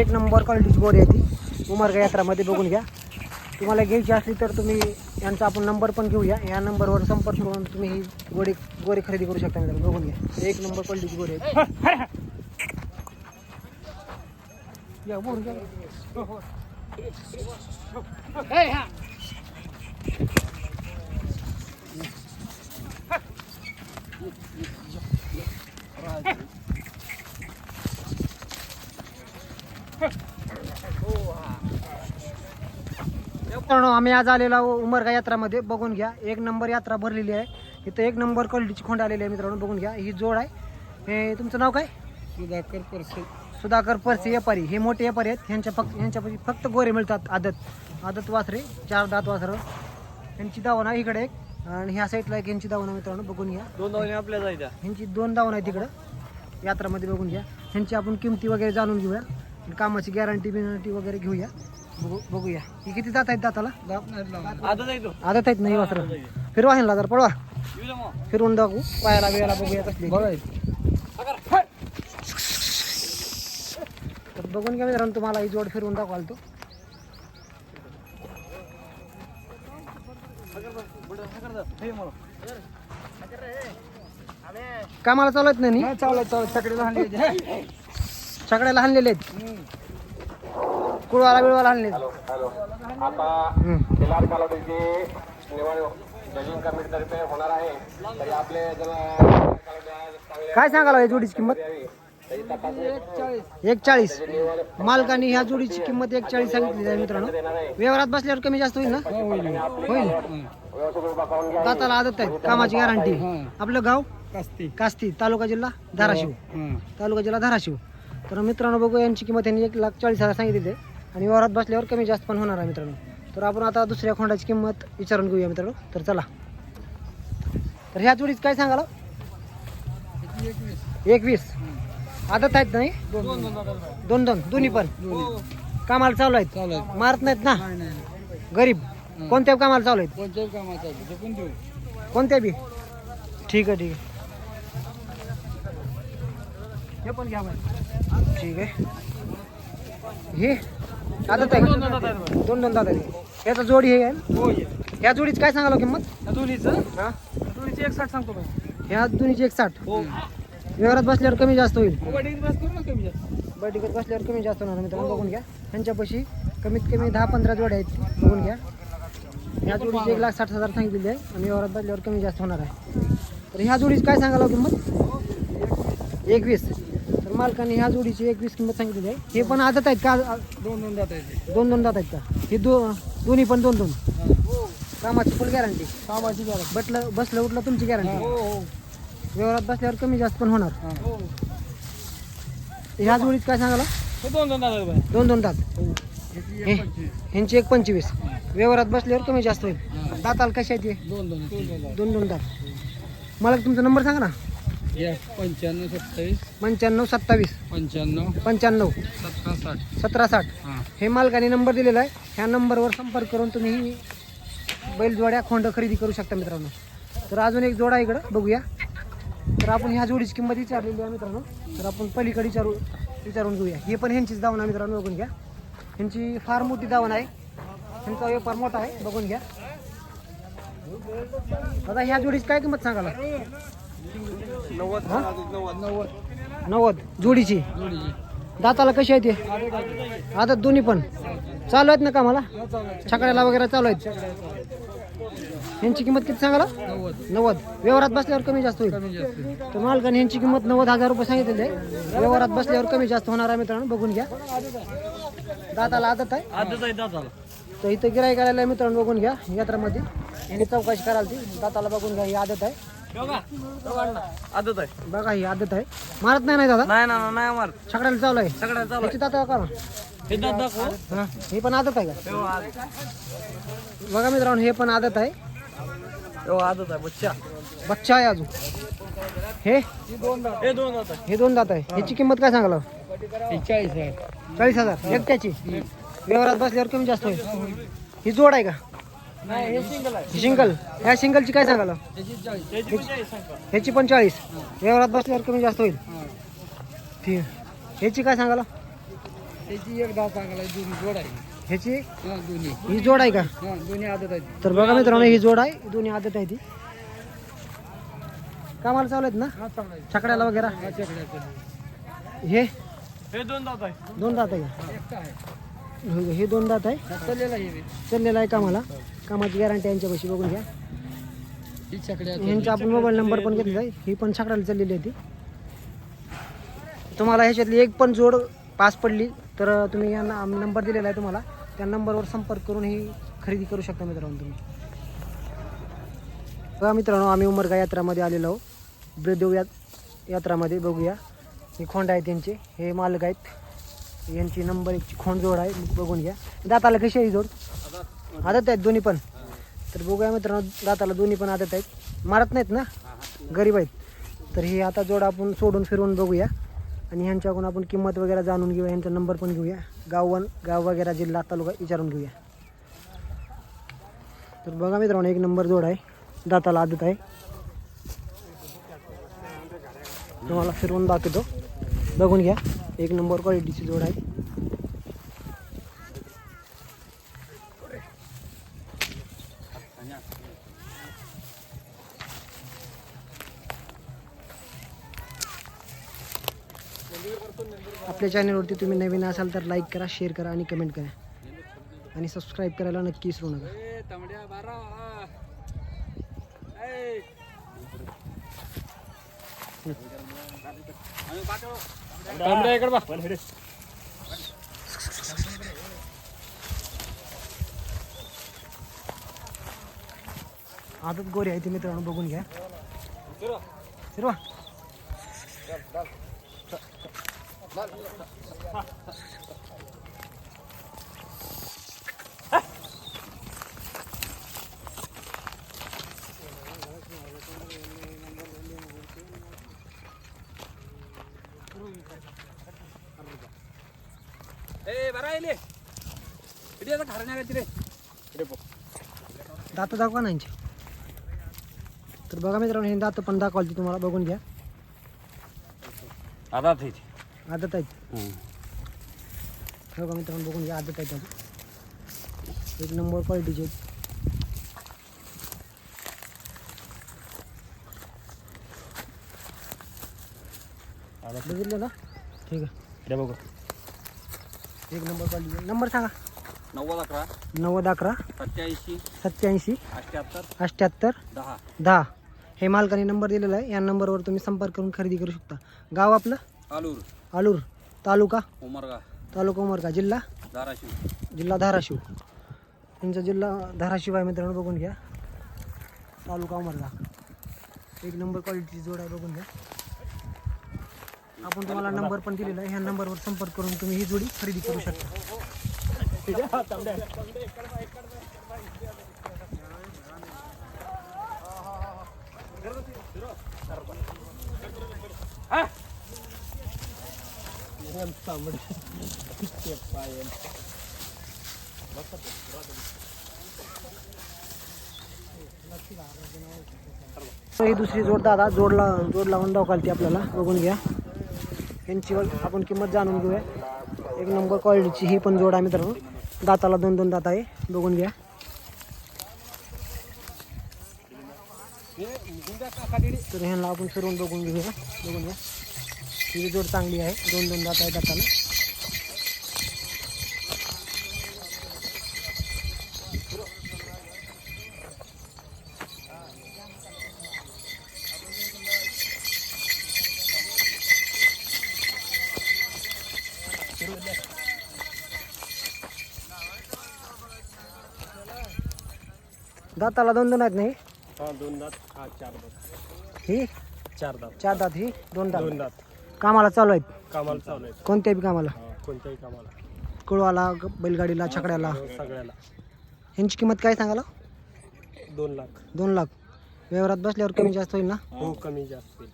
एक नंबर क्वालिटीची बोरी आहे ती. उमरगा यात्रामध्ये बघून घ्या. तुम्हाला घ्यायची असली तर तुम्ही यांचा आपण नंबर पण घेऊया. या नंबरवर संपर्क करून तुम्ही ही गोडी गोरी खरेदी करू शकता मित्रांनो. बघून घ्या. एक नंबर क्वालिटीची गोरी आहे या, बोर घ्या. मित्रांनो आम्ही आज आलेलो उमरगा यात्रामध्ये. बघून घ्या एक नंबर यात्रा भरलेली आहे. इथं एक नंबर क्वालिटीची खोंड आलेली आहे मित्रांनो बघून घ्या. ही जोड आहे. हे तुमचं नाव काय? सुधाकर परसे. सुधाकर परसे व्यापारी. हे मोठे व्यापारी आहेत. ह्यांच्या फक्त ह्यांच्यापाशी फक्त गोरे मिळतात आदत. आदत वासरे चार दात वासरं. ह्यांची दावण आहे इकडे एक. आणि ह्या साईडला एक ह्यांची दावण आहे मित्रांनो बघून घ्या. दोन धावणे आपल्या जायच्या ह्यांची दोन दावण आहे तिकडं. यात्रामध्ये बघून घ्या. ह्यांची आपण किमती वगैरे जाणून घेऊया. आणि कामाची गॅरंटी बिरंटी वगैरे घेऊया. बघू बघूया. ही किती जात आहेत दाताला? आदत आहेत नाही वासरं? फिरवा ह्यांना जर पळवा. फिरवून दाखवू. पायाला बियाला बघूया कसली. तर बघून घ्या मित्रांनो तुम्हाला ही जोड फिरवून दाखवाल तो. कामाला चालत नाही नी? चालत चालत. सकडे लहान सगळ्याला हाणलेले आहेत. कुळवाला बिळवाला आणले. काय सांगाल या जोडीची किंमत? एक चाळीस मालकाने ह्या जोडीची किंमत एक चाळीस सांगितली आहे मित्रांनो. व्यवहारात बसल्यावर कमी जास्त होईल ना? होईल. दाताला आदत आहे कामाची गॅरंटी आपलं गाव? कास्ती. कास्ती तालुका जिल्हा धाराशिव. तालुका जिल्हा धाराशिव. तर मित्रांनो बघू यांची किंमत यांनी एक लाख चाळीस हजार सांगितली आहे. आणि व्यवहारात बसल्यावर कमी जास्त पण होणार आहे मित्रांनो. तर आपण आता दुसऱ्या खोंडाची किंमत विचारून घेऊया मित्रांनो. तर चला. तर ह्या जोडीच काय सांगाल? एकवीस. आदत आहेत नाही? दोन दोन. दोन्ही पण. कामाला चालू आहेत. मारत नाहीत ना? गरीब. कोणत्या कामाला चालू आहेत? कोणत्या बी? ठीक आहे ठीक आहे. हे पण घ्या. ठीक आहे. हे? आहे का? दोन दोन दादा याचा जोडी हे आहे? ना? हो. ये ह्या जोडीची काय सांगालो किंमत? दोन्हीचं? हा? दोन्हीची एक साठ सांगतो मी ह्या दोन्हीची एक साठ हो. व्यवहारात बसल्यावर कमी जास्त होईल. कबड्डी बस करू ना कमी जास्त. बैठकीत बसल्यावर कमी जास्त होणार. मित्रांनो बघून घ्या. त्यांच्यापाशी कमीत कमी दहा पंधरा जोड्या आहेत. बघून घ्या. ह्या जोडीची एक लाख साठ हजार सांगितलेली आहे आणि व्यवहारात बसल्यावर कमी जास्त होणार आहे. तर ह्या जोडीची काय सांगायला किंमत? एकवीस. मालकाने ह्या जोडीची एकवीस किंमत सांगितलेली आहे. हे पण आदत आहेत का? दोन दोन जात आहे दोन दोन दात आहेत का? हे दो दोन्ही पण दोन दोन. कामाची फुल गॅरंटी कामाची गरज बसलं बसलं उठलं तुमची गॅरंटी हो हो. व्यवहारात बसल्यावर कमी जास्त पण होणार. हो. ह्या जोडीच काय सांगायला? हे दोन दोन जात आहे दोन दोन दात. ह्याची हे एक पंचवीस. ह्यांची एक पंचवीस. व्यवहारात बसल्यावर कमी जास्त होईल. दाताला कशा आहेत हे? दोन दोन दोन दोन दात. मला तुमचा नंबर सांगा ना. पंच्याण्णव सत्तावीस. पंच्याण्णव सत्तावीस. पंच्याण्णव. पंच्याण्णव. सतरा साठ सतरा साठ. हां. हे मालकाने नंबर दिलेला आहे. ह्या नंबरवर संपर्क करून तुम्ही ही बैलजोड्या खोंड खरेदी करू शकता मित्रांनो. तर अजून एक जोडा इकडं बघूया. तर आपण ह्या जोडीची किंमत विचारलेली आहे मित्रांनो. तर आपण पलीकडे विचारू विचारून घेऊया. हे पण ह्यांचीच दावण आहे मित्रांनो बघून घ्या. ह्यांची फार मोठी दावण आहे. ह्यांचा व्यापार मोठा आहे बघून घ्या. दादा ह्या जोडीची काय किंमत सांगाला? हा? नव्वद. जोडीची? दाताला कशी आहे ते? आता दोन्ही पण. चालू आहेत ना का मला छकड्याला वगैरे चालू आहेत. यांची किंमत किती सांगाला नव्वद. व्यवहारात बसल्यावर कमी जास्त होईल. तर मालकाने यांची किंमत नव्वद हजार रुपये सांगितलेली आहे. व्यवहारात बसल्यावर कमी जास्त होणार आहे मित्रांनो. बघून घ्या. दाताला आदत आहे? तर इथं गिराईक आलेलं आहे मित्रांनो. बघून घ्या. यात्रामध्ये. यांनी चौकशी कराल ती. दाताला बघून घ्या. ही आदत आहे. आदत आहे. बघा ही आदत आहे. मारत नाही नाही दादा? नाही ना नाही मार छकड्याला चालू आहे सगळ्या चालू याची दाता का हे दात दाखव. हा हे पण आदत आहे का? हो बघा मित्रांनो हे पण आदत आहे. आदत आहे बच्चा. बच्चा आहे अजून. हे? हे दोन दात हे दोन दात आहे. हे दोन दात आहे. ह्याची किंमत काय सांगाल? हे चाळीस आहे. चाळीस हजार. एकट्याची? व्यवहारात बसल्यावर कमी जास्त होईल. ही जोड आहे का? नाही हे सिंगल आहे. ही सिंगल ह्या सिंगलची काय सांगाल? ह्याची पण चाळीस. व्यवहारात बसल्यावर कमी जास्त होईल. ठीक आहे ह्याची काय सांगाल? त्याची एक दहा आहे दोन्ही जोड आहे. ह्याची? हा दोन्ही. ही जोड आहे का? हा दोन्ही आदत आहेत. तर बघा मित्रांनो ही जोड आहे दोन्ही आदत आहे ती. कामाला चालू आहेत ना? हा आहे छकड्याला वगैरे? हा हे? दोन दात आहे. दोन दात आहे आहे. हो, दोन दात आहे? चाललेला आहे. चाललेलं आहे कामाला. कामाची गॅरंटी यांच्यापाशी बघून घ्या. यांचा आपण मोबाईल नंबर पण घेतलेला आहे. ही पण छकड्याला चाललेली आहे ती. तुम्हाला ह्याच्यातली एक पण जोड पास पडली तर तुम्ही या नंबर दिलेला आहे तुम्हाला. त्या नंबरवर संपर्क करून ही खरेदी करू शकता मित्रांनो तुम्ही. बघा मित्रांनो आम्ही उमरगा यात्रामध्ये आलेलो आहोत. ब्रदेव या यात्रामध्ये बघूया. ही खोंड आहे त्यांचे हे मालक आहेत. यांची नंबर एकची खोंड जोड आहे बघून घ्या. दाताला कशी आहे जोड? आदत आहेत दोन्ही पण. तर बघूया मित्रांनो दाताला दोन्ही पण आदत आहेत. मारत नाहीत ना? गरीब आहेत. तर हे आता जोड आपण सोडून फिरवून बघूया. आणि ह्यांच्याकडून आपण किंमत वगैरे जाणून घेऊया. ह्यांचा नंबर पण घेऊया. गाव वन गाव वगैरे जिल्हा तालुका विचारून घेऊया. तर बघा मित्रांनो एक नंबर जोड आहे. दाताला आदत आहे. तुम्हाला फिरवून दाखवतो. बघून घ्या. एक नंबर क्वालिटीची जोड आहे. आपल्या चॅनलवरती तुम्ही नवीन असाल तर लाईक करा शेअर करा आणि कमेंट करा. आणि सबस्क्राईब करायला नक्की विसरू नका. ए तांबड्या बारा. तांबड्या इकडे बा. आदत गोरी आहे ती मित्रांनो बघून घ्या फिरवा ए बरा येले इथे आता घालण्या रे इकडे बघ. दात दाखवा ना यांची. तर बघा मित्रांनो हे दात पण दाखवाल तुम्हाला बघून घ्या. आहे आदत आहेत हो. का मित्रांनो बघून घ्या आदत आहेत अजून. एक नंबर क्वालिटीचे आहेत बघितलं ना? ठीक आहे. इकडे बघ. एक नंबर क्वालिटी नंबर सांगा. नव्वद अकरा नव्वद अकरा सत्याऐंशी सत्याऐंशी अठ्ठ्याहत्तर अठ्ठ्याहत्तर दहा. दहा. हे मालकाने नंबर दिलेला आहे. या नंबरवर तुम्ही संपर्क करून खरेदी करू शकता. गाव आपलं? आलूर. आलूर तालुका? उमरगा. तालुका उमरगा. जिल्हा? धाराशिव. जिल्हा धाराशिव. त्यांचा जिल्हा धाराशिव आहे मित्रांनो बघून घ्या. तालुका उमरगा. एक नंबर क्वालिटीची जोड आहे बघून घ्या. आपण तुम्हाला नंबर पण दिलेला आहे. ह्या नंबरवर संपर्क करून तुम्ही ही जोडी खरेदी करू शकता. ही दुसरी जोड दादा, जोड लावून दाखवाल ती आपल्याला, बघून घ्या. यांची वर आपण किंमत घेऊया. एक नंबर क्वालिटीची ही पण जोड आहे मित्रांनो. दाताला दोन दोन दात आहे, बघून घ्या. तर ह्यांना आपण फिरवून बघून घेऊया, बघून घ्या. ही जोड चांगली आहे. दोन दोन दात आहे दाताला दाताला दोन दोन आहेत नाही? हा दोन दात. हा चार दात. ही? चार दात. चार दात ही? दोन दात. दोन दात. कामाला चालू आहेत. कामाला चालू आहे कोणत्याही कामाला. कोणत्याही कामाला. कुळवाला बैलगाडीला छकड्याला. सगळ्याला. ह्यांची किंमत काय सांगाला? दोन लाख. दोन लाख. व्यवहारात बसल्यावर कमी जास्त होईल ना? हो कमी जास्त होईल.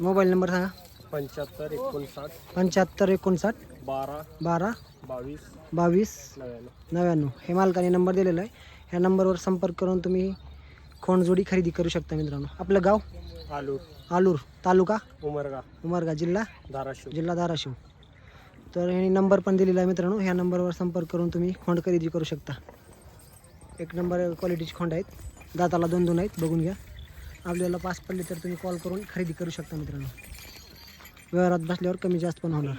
मोबाईल नंबर सांगा. पंच्याहत्तर एकोणसाठ पंच्याहत्तर एकोणसाठ बारा बारा बावीस बावीस नव्याण्णव. नव्याण्णव. हे मालकाने नंबर दिलेला आहे. ह्या नंबरवर संपर्क करून तुम्ही खोंडजोडी खरेदी करू शकता मित्रांनो. आपलं गाव? आलूर. आलूर तालुका? उमरगा. उमरगा जिल्हा? धाराशिव. जिल्हा धाराशिव. तर ह्याने नंबर पण दिलेला आहे मित्रांनो. ह्या नंबरवर संपर्क करून तुम्ही खोंड खरेदी करू शकता. एक नंबर क्वालिटीचे खोंड आहेत. दाताला दोन दोन आहेत. बघून घ्या. आपल्याला पास पडले तर तुम्ही कॉल करून खरेदी करू शकता मित्रांनो. व्यवहारात बसल्यावर कमी जास्त पण होणार.